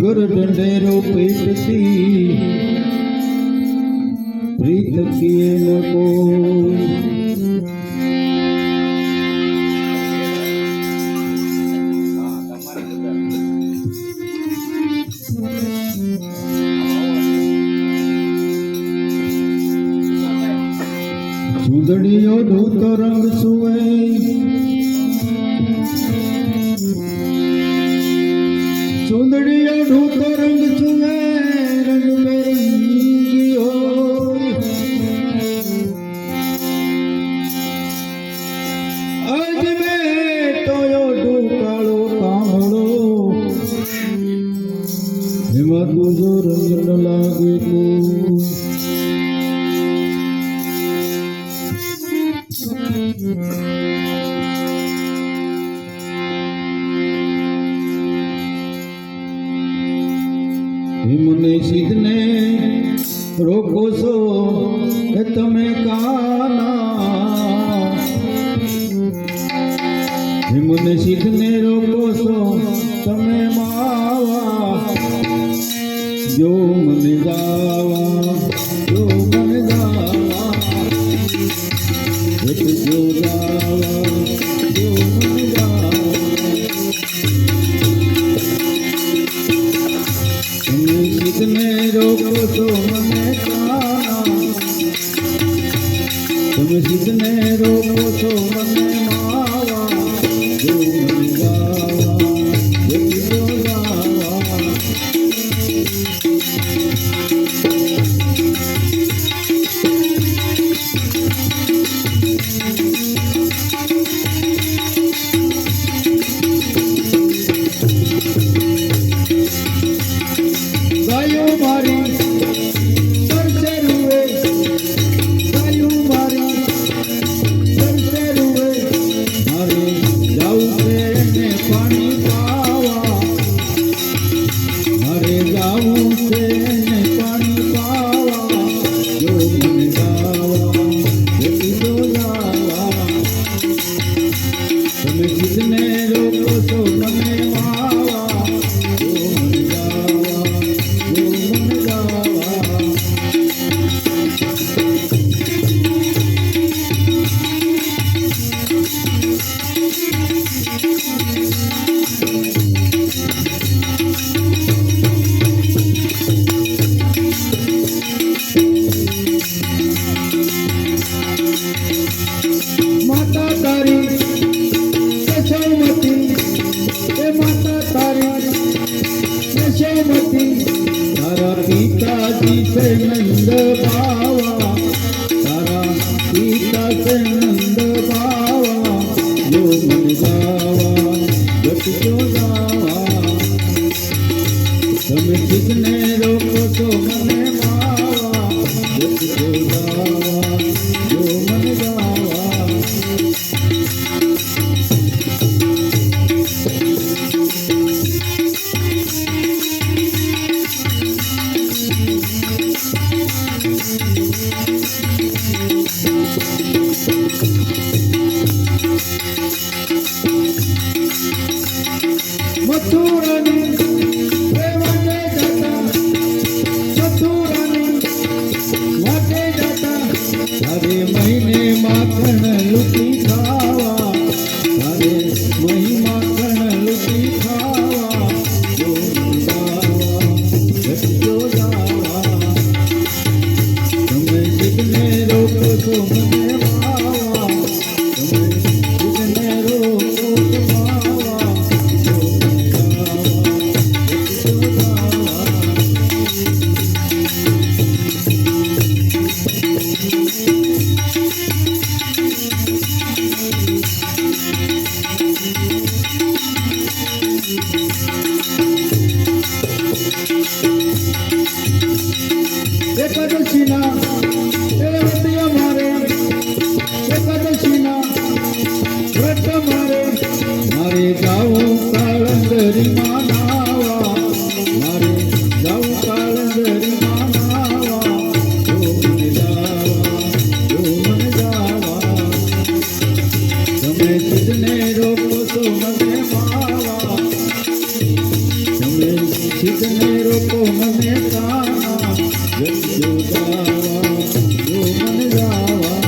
गुर डंडेरो पीटती प्रीत किए न को चूंदड़ियों धूत रंग મનીષિદ ને રોકો છો કે તમે કાના મનીષિદ ને રોકો છો તમે માવા જો મને જા Oh, my God. આનંદ પાવા યોગન ગાવા જપતો ગાવા તમે ચિતને રોકો તો મને માવા જપતો રાવા મન રાવા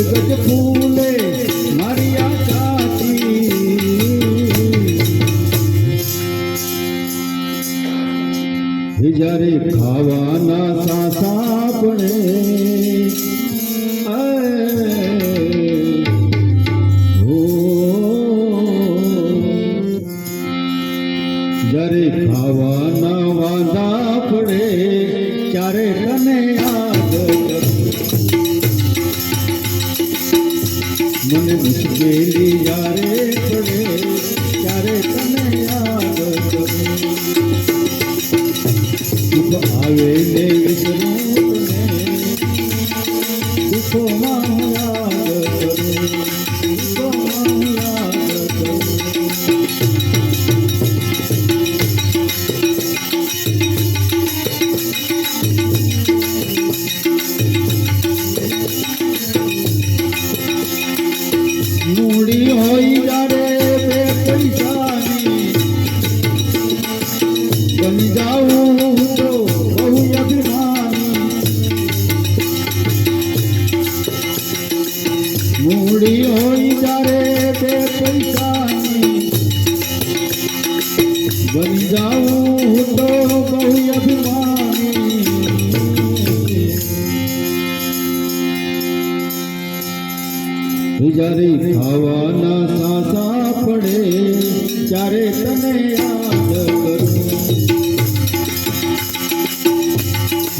ગજ મારી આશાથી હે જ્યારે ખાવાના સાસા પડે જ્યારે ખાવાના વાંધા પડે ત્યારે તને গেলি আরে। જ્યારે ખાવાના સાસા પડે ત્યારે તને યાદ કરું.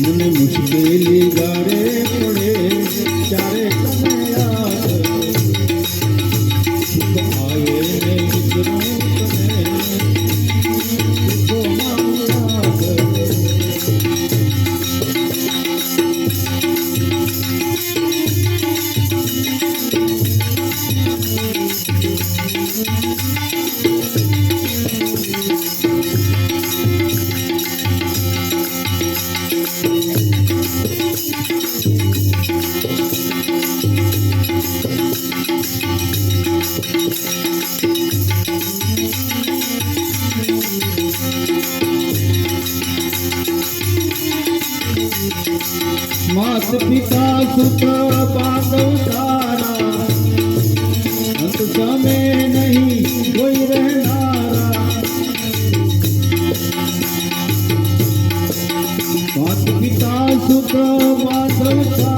મને મુશ્કેલી ગાડે પિતા સુત બાંધવ તારા અંત સામે નહીં કોઈ રહેનારા માત સુત બાંધવ